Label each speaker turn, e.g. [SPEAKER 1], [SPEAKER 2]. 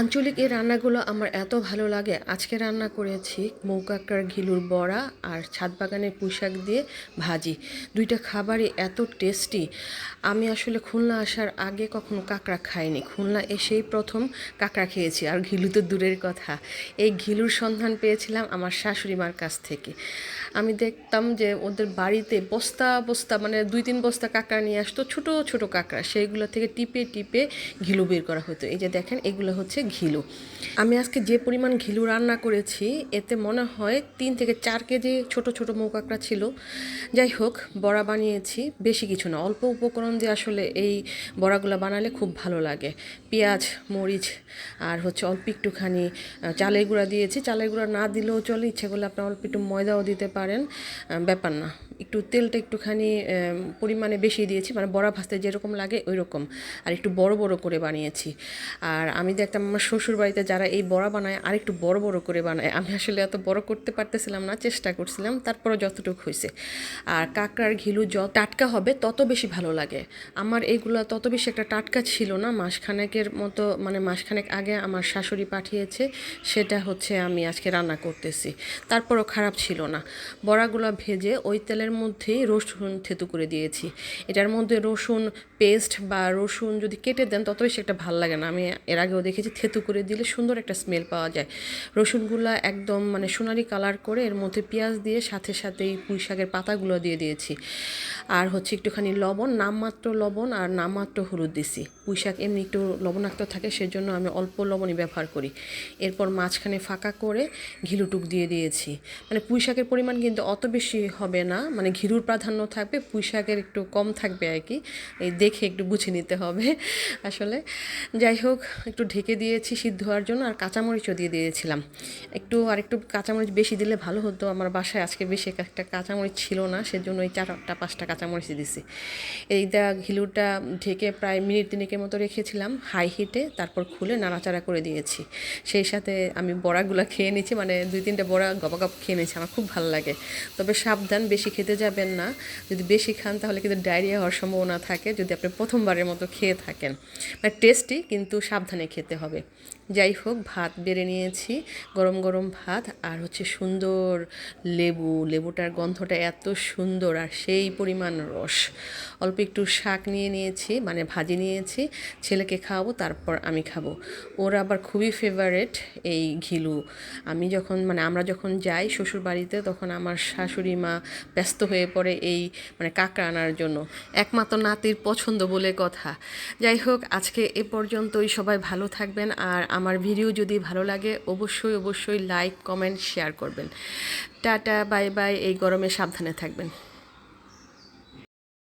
[SPEAKER 1] আঞ্চলিক এই রান্নাগুলো আমার এত ভালো লাগে। আজকে রান্না করেছি মৌকাকার ঘিলুর বড়া আর ছাদ বাগানের পুঁশাক দিয়ে ভাজি। দুইটা খাবারই এত টেস্টি। আমি আসলে খুলনা আসার আগে কখনো কাঁকড়া খাইনি। খুলনা এসেই প্রথম কাঁকড়া খেয়েছি, আর ঘিলু তো দূরের কথা। এই ঘিলুর সন্ধান পেয়েছিলাম আমার শাশুড়ি মার কাছ থেকে। আমি দেখতাম যে ওদের বাড়িতে বস্তা বস্তা মানে দুই তিন বস্তা কাঁকড়া নিয়ে আসতো, ছোট ছোট কাঁকড়া। সেইগুলো থেকে টিপে টিপে ঘিলু বের করা হতো। এই যে দেখেন, এগুলো হচ্ছে ঘিলু। আমি আজকে যে পরিমাণ ঘিলু রান্না করেছি, এতে মনে হয় তিন থেকে চার কেজি ছোট ছোট মৌকাকড়া ছিল। যাই হোক, বড়া বানিয়েছি, বেশি কিছু না, অল্প উপকরণ দিয়ে আসলে এই বড়াগুলো বানালে খুব ভালো লাগে। পেঁয়াজ, মরিচ আর হচ্ছে অল্প একটুখানি চালের গুঁড়া দিয়েছি। চালের গুঁড়া না দিলেও চলে, ইচ্ছে করলে আপনার অল্প একটু ময়দাও দিতে পারেন। ব্যাপার না। একটু তেলটা একটুখানি পরিমাণে বেশি দিয়েছি মানে বড়া ভাজতে যেরকম লাগে ওই রকম আর একটু বড় বড় করে বানিয়েছি। আর আমি দেখতাম আমার শ্বশুর বাড়িতে যারা এই বড়া বানায়, আর একটু বড় বড় করে বানায়। আমি আসলে এত বড় করতে পারতেছিলাম না, চেষ্টা করছিলাম তারপরে যতটুকু হয়েছে আর কাঁকড়ার ঘিলু যত টাটকা হবে, তত বেশি ভালো লাগে। আমার এইগুলো তত বেশি একটা টাটকা ছিল না, মাসখানেকের মতো মানে মাসখানেক আগে আমার শাশুড়ি পাঠিয়েছে, সেটা হচ্ছে আমি আজকে রান্না করতেছি। তারপরও খারাপ ছিল না। বড়াগুলো ভেজে ওই তেলের মধ্যেই রসুন থেতু করে দিয়েছি। এটার মধ্যে রসুন পেস্ট বা রসুন যদি কেটে দেন তত বেশি একটা ভালো লাগে না। আমি এর আগেও দেখেছি থেতু করে দিলে সুন্দর একটা স্মেল পাওয়া যায়। রসুনগুলো একদম মানে সোনালি কালার করে এর মধ্যে পেঁয়াজ দিয়ে সাথে সাথে এই পুঁই শাকের পাতাগুলো দিয়ে দিয়েছি। আর হচ্ছে একটুখানি লবণ, নামমাত্র লবণ আর নামমাত্র হলুদ দিছি। পুঁই শাক এমনি একটু লবণাক্ত থাকে সেজন্য আমি অল্প লবণই ব্যবহার করি। এরপর মাঝখানে ফাঁকা করে ঘিলুটুক দিয়ে দিয়েছি। মানে পুঁই শাকের পরিমাণ কিন্তু অত বেশি হবে না। মানে ঘিরুর প্রাধান্য থাকবে পুঁই শাকের একটু কম থাকবে আর কি। এই দেখে একটু বুঝে নিতে হবে আসলে। যাই হোক, একটু ঢেকে দিয়েছি সিদ্ধ হওয়ার জন্য আর কাঁচামরিচও দিয়ে দিয়েছিলাম। একটু আর একটু কাঁচামরিচ বেশি দিলে ভালো হতো, আমার বাসায় আজকে বেশি একটা কাঁচামরিচ ছিল না, সেজন্য ওই চারটা পাঁচটা কাঁচামরিচ দিছি। এইটা ঘিলুটা ঢেকে প্রায় মিনিট তিনেকের মতো রেখেছিলাম হাই হিটে, তারপর খুলে নাড়াচাড়া করে দিয়েছি। সেই সাথে আমি বড়াগুলো খেয়ে নিয়েছি মানে দুই তিনটা বড়া গপাগপ খেয়ে নিয়েছি, আমার খুব ভালো লাগে। তবে সাবধান, বেশি খেতে যাবেন না। যদি বেশি খান তাহলে কিন্তু ডায়রিয়া হওয়ার সম্ভাবনা থাকে। যদি আপনি প্রথমবারের মতো খেয়ে থাকেন। মানে টেস্টি কিন্তু সাবধানে খেতে হবে। যাই হোক ভাত বেড়ে নিয়েছি, গরম গরম ভাত আর হচ্ছে সুন্দর লেবু। লেবুটার গন্ধটা এত সুন্দর আর সেই পরিমাণ রস। অল্প একটু শাক নিয়ে নিয়েছি মানে ভাজি নিয়েছি, ছেলেকে খাওয়াবো, তারপর আমি খাব। ওর আবার খুবই ফেভারেট এই ঘিলু। আমি যখন মানে আমরা যখন যাই শ্বশুর বাড়িতে তখন আমার শাশুড়ি মা ব্যস্ত হয়ে পড়ে এই মানে কাঁকড়া আনার জন্য। একমাত্র নাতির পছন্দ বলে কথা। যাই হোক আজকে এ পর্যন্তই। সবাই ভালো থাকবেন আর আমার ভিডিও যদি ভালো লাগে, অবশ্যই অবশ্যই লাইক কমেন্ট শেয়ার করবেন। টাটা বাই বাই এই গরমে সাবধানে থাকবেন।